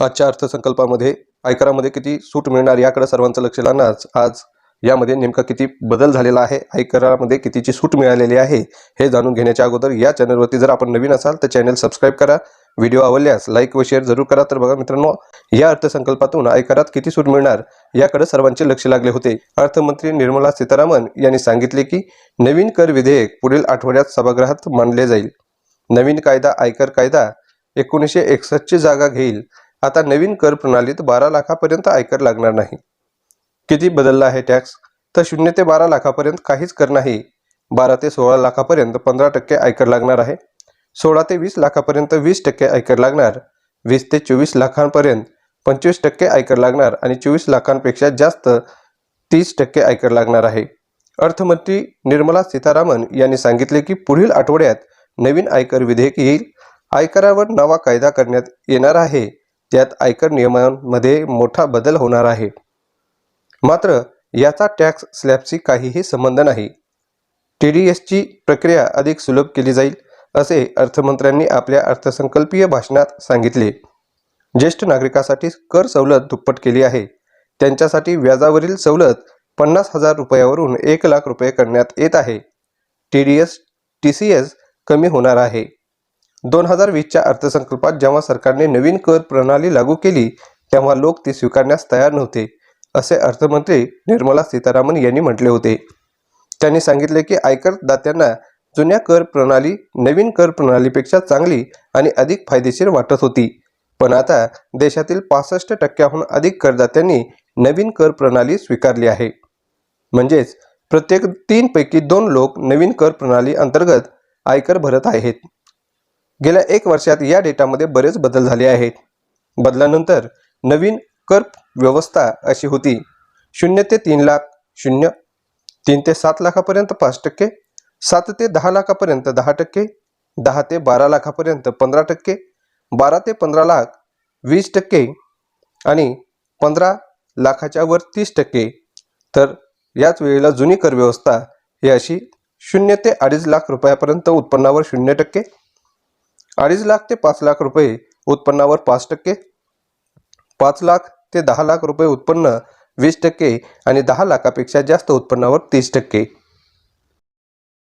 आजच्या अर्थसंकल्पामध्ये आयकरामध्ये किती सूट मिळणार याकडे सर्वांचं लक्ष लागणार. आज यामध्ये नेमका किती बदल झालेला आहे आयकरामध्ये कितीची सूट मिळालेली आहे हे जाणून घेण्याच्या अगोदर या चॅनलवरती जर आपण नवीन असाल तर चॅनल सबस्क्राईब करा. व्हिडिओ आवडल्यास लाईक व शेअर जरूर करा. तर बघा मित्रांनो या अर्थसंकल्पातून आयकरात किती सूट मिळणार याकडे सर्वांचे लक्ष लागले होते. अर्थमंत्री निर्मला सीतारामन यांनी सांगितले की नवीन कर विधेयक पुढील आठवड्यात सभागृहात मांडले जाईल. नवीन कायदा आयकर कायदा एकोणीसशे एकसष्टची जागा घेईल. आता नवीन कर प्रणालीत बारा लाखापर्यंत आयकर लागणार नाही. किती बदलला आहे टॅक्स? तर शून्य ते बारा लाखापर्यंत काहीच कर नाही. बारा ते सोळा लाखापर्यंत पंधरा टक्के आयकर लागणार आहे. सोळा ते वीस लाखापर्यंत वीस टक्के आयकर लागणार. वीस ते चोवीस लाखांपर्यंत पंचवीस टक्के आयकर लागणार आणि चोवीस लाखांपेक्षा जास्त तीस टक्के आयकर लागणार आहे. अर्थमंत्री निर्मला सीतारामन यांनी सांगितले की पुढील आठवड्यात नवीन आयकर विधेयक येईल. आयकरावर नवा कायदा करण्यात येणार आहे. त्यात आयकर नियमांमध्ये मोठा बदल होणार आहे. मात्र याचा टॅक्स स्लॅबशी काहीही संबंध नाही. टी डी एसची प्रक्रिया अधिक सुलभ केली जाईल असे अर्थमंत्र्यांनी आपल्या अर्थसंकल्पीय भाषणात सांगितले. ज्येष्ठ नागरिकासाठी कर सवलत दुप्पट केली आहे. त्यांच्यासाठी व्याजावरील सवलत पन्नास हजार रुपयावरून एक लाख रुपये करण्यात येत आहे. T D S T C S कमी होणार आहे. दोन हजार वीसच्या अर्थसंकल्पात जेव्हा सरकारने नवीन कर प्रणाली लागू केली तेव्हा लोक ती स्वीकारण्यास तयार नव्हते असे अर्थमंत्री निर्मला सीतारामन यांनी म्हटले होते. त्यांनी सांगितले की आयकर दात्यांना जुन्या कर प्रणाली नवीन कर प्रणालीपेक्षा चांगली आणि अधिक फायदेशीर वाटत होती. पण आता देशातील पासष्ट टक्क्याहून अधिक करदात्यांनी नवीन कर प्रणाली स्वीकारली आहे. म्हणजेच प्रत्येक तीनपैकी दोन लोक नवीन कर प्रणाली अंतर्गत आयकर भरत आहेत. गेल्या एक वर्षात या डेटामध्ये बरेच बदल झाले आहेत. बदलानंतर नवीन कर व्यवस्था अशी होती. शून्य ते तीन लाख शून्य तीन ते सात लाखापर्यंत पाच टक्के सात ते दहा लाखापर्यंत दहा टक्के दहा ते बारा लाखापर्यंत पंधरा टक्के बारा ते पंधरा लाख वीस टक्के आणि पंधरा लाखाच्या वर तीस टक्के. तर याच वेळेला जुनी कर व्यवस्था ही अशी शून्य ते अडीच लाख रुपयापर्यंत उत्पन्नावर शून्य टक्के अडीच लाख ते पाच लाख रुपये उत्पन्नावर पाच टक्के पाच लाख ते दहा लाख रुपये उत्पन्न वीस टक्के आणि दहा लाखापेक्षा जास्त उत्पन्नावर तीस टक्के.